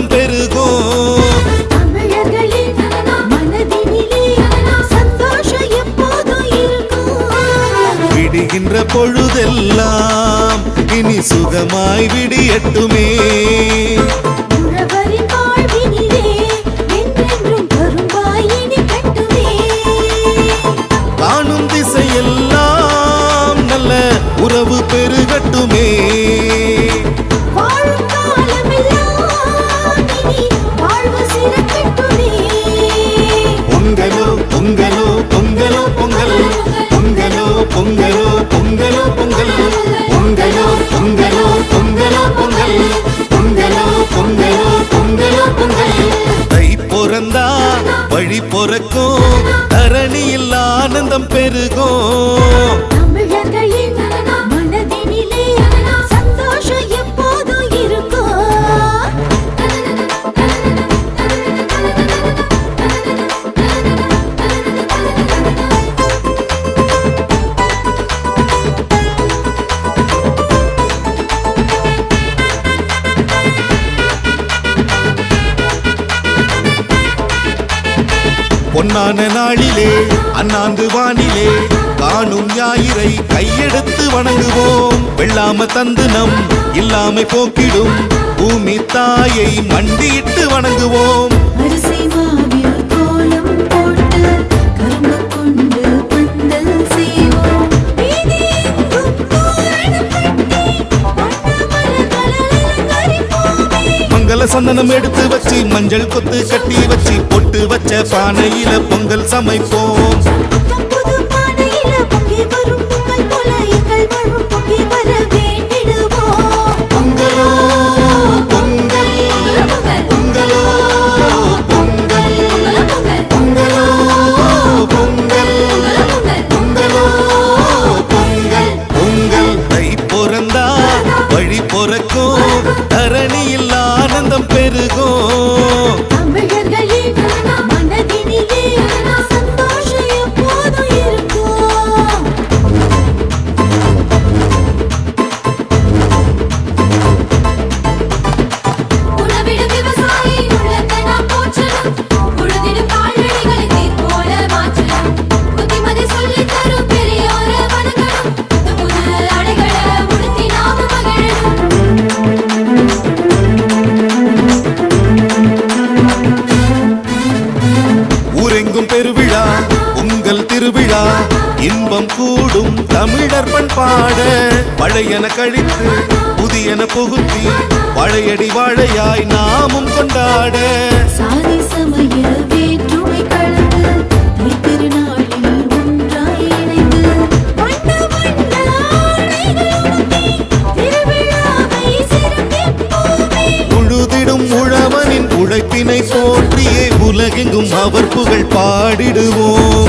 வளம் பெருகும். விடுகின்ற பொழுதெல்லாம் இனி சுகமாய் விடியட்டுமே. பொன்னான நாளிலே அண்ணாந்து வானிலே காணும் ஞாயிறை கையெடுத்து வணங்குவோம். வெள்ளாம தந்து நம் இல்லாமை போக்கிடும். பூமி தாயை மண்டியிட்டு வணங்குவோம். சந்தனம் எடுத்து வச்சு மஞ்சள் கொத்து கட்டி வச்சு பொட்டு வச்ச பானையில பொங்கல் சமைப்போம். இன்பம் கூடும் தமிழர் பண்பாட. பழையன கழித்து புதியன புகுத்தி பழையடி வாழையாய் நாமும் கொண்டாட. சாதி சமய வேற்றுமை கலந்து திருநாளில் ஒன்றாய் இணைந்து உழைப்பினை போற்றியே உலகெங்கும் அவர் புகழ் பாடிடுவோம்.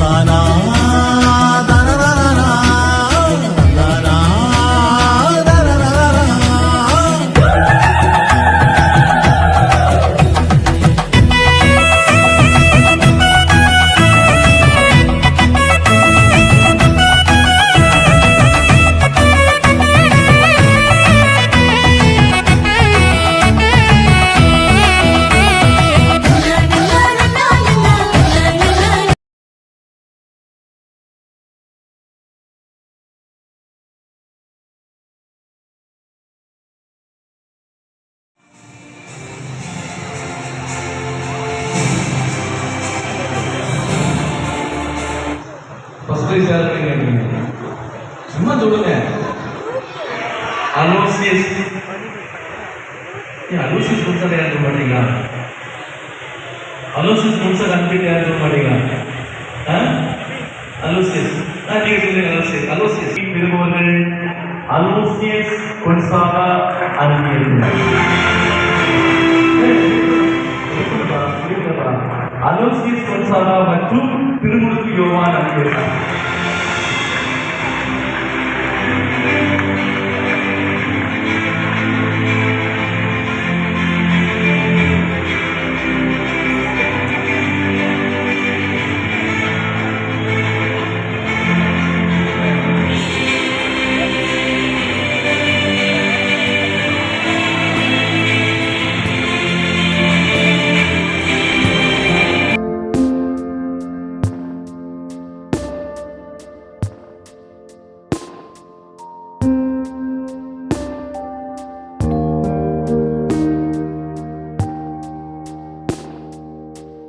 bana போய் சேர்றீங்க நீங்க சும்மா சொல்லுங்க. அலோசியஸ். அலோசியஸ் புதுசாக யாரும் சொல்ல மாட்டீங்களா? அலோசியஸ் புதுசாக கண்டுபிடிக்க யாரும் சொல்ல மாட்டீங்களா? அலோசியஸ். ஆ நீங்க சொல்லுங்க அலோசியஸ். அலோசியஸ். பெறுபவர்கள் அலோசியஸ் கொன்சாக அறிஞர்கள் அலோசியஸ் கொன்சாக மற்றும் திருமுழுக்கு யோவான் அறிஞர்கள்